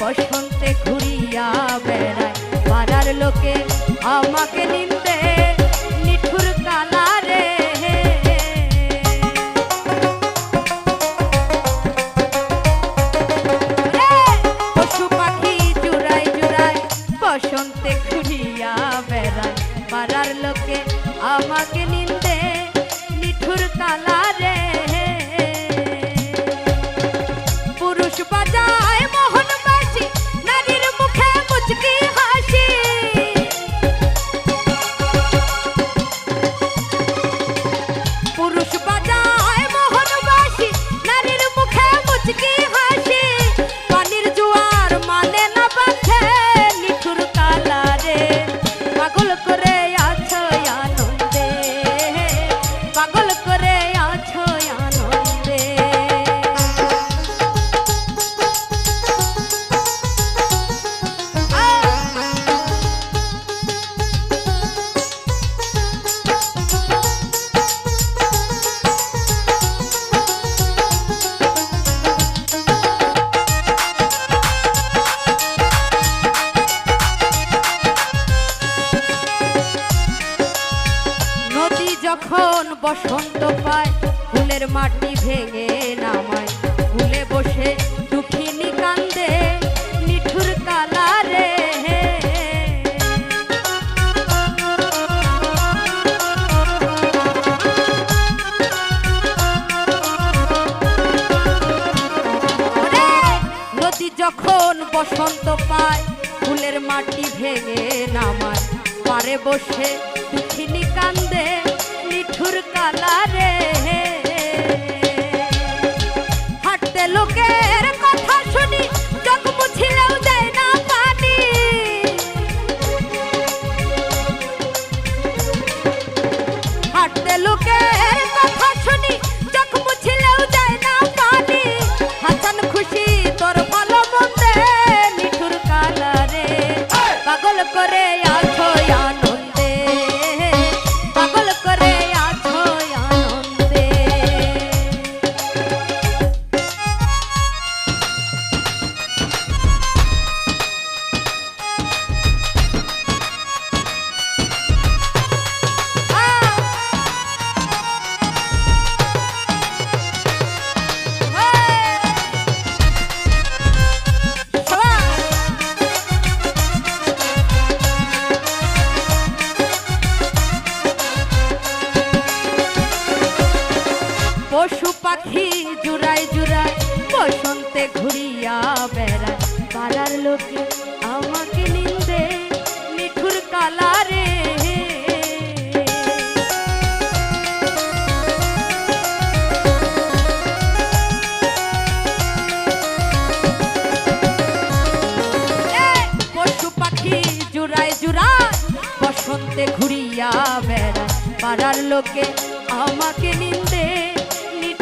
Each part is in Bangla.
বসন্তে ঘুরিয়া বেড়ায়। পাড়ার লোকে আমাকে নিন্দে নিঠুর কালারে। পশু পাখি বসন্তে ঘুরিয়া বেড়ায়। পাড়ার লোকে আমাকে নিন্দে নিঠুর কালারে। পুরুষ যখন বসন্ত পায়, ফুলের মাটি ভেঙে নামায়। ফুলে বসে দুঃখিনী কান্দে নিঠুর কালারে। নদী যখন বসন্ত পায়, ফুলের মাটি ভেঙে নামায়। পারে বসে দুঃখিনী কান্দে পাগল করে পশু পাখি জুড়াই জুড়াই বসন্তে ঘুরিয়া বেড়ায়। পাড়ার লোকে আমাকে নিন্দে মিঠুর কালারে। পশু পাখি জুড়াই জুড়াই বসন্তে ঘুরিয়া বেড়ায়। পাড়ার লোকে আমাকে নিন্দে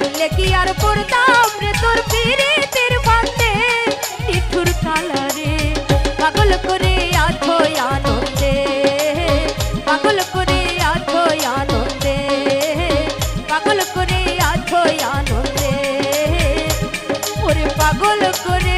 ছাড়লে কি আর পড়তাম রে তোর পীড়িতের ফান্দে নিঠুর কালারে পাগল করে আছো আনন্দে। পাগল করে আছো আনন্দে, পাগল করে আছো আনন্দে। ওরে পাগল করে